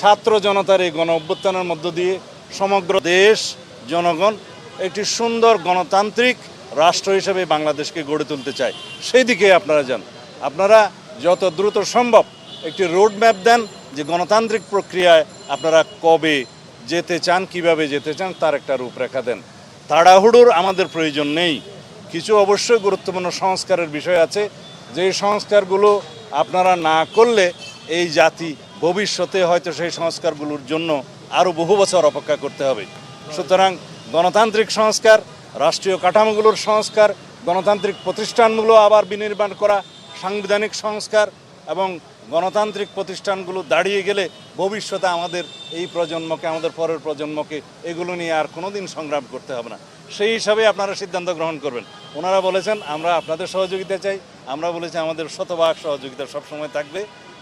ছাত্র জনতার এই গণ অভ্যুত্থানের মধ্য দিয়ে সমগ্র দেশ, জনগণ একটি সুন্দর গণতান্ত্রিক রাষ্ট্র হিসেবে বাংলাদেশকে গড়ে তুলতে চায়। সেই দিকে আপনারা যান। আপনারা যত দ্রুত সম্ভব একটি রোড ম্যাপ দেন যে গণতান্ত্রিক প্রক্রিয়ায় আপনারা কবে যেতে চান, কীভাবে যেতে চান, তার একটা রূপরেখা দেন। তাড়াহুড়োর আমাদের প্রয়োজন নেই। কিছু অবশ্যই গুরুত্বপূর্ণ সংস্কারের বিষয় আছে। যে সংস্কারগুলো আপনারা না করলে এই জাতি ভবিষ্যতে হয়তো সেই সংস্কারগুলোর জন্য আরও বহু বছর অপেক্ষা করতে হবে। সুতরাং গণতান্ত্রিক সংস্কার, রাষ্ট্রীয় কাঠামোগুলোর সংস্কার, গণতান্ত্রিক প্রতিষ্ঠানগুলো আবার বিনির্মাণ করা, সাংবিধানিক সংস্কার এবং গণতান্ত্রিক প্রতিষ্ঠানগুলো দাঁড়িয়ে গেলে ভবিষ্যতে আমাদের এই প্রজন্মকে, আমাদের পরের প্রজন্মকে এগুলো নিয়ে আর কোনো দিন সংগ্রাম করতে হবে না। সেই হিসাবে আপনারা সিদ্ধান্ত গ্রহণ করবেন। ওনারা বলেছেন, আমরা আপনাদের সহযোগিতা চাই, আমরা বলেছি আমাদের শতভাগ সহযোগিতা সবসময় থাকবে।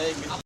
এই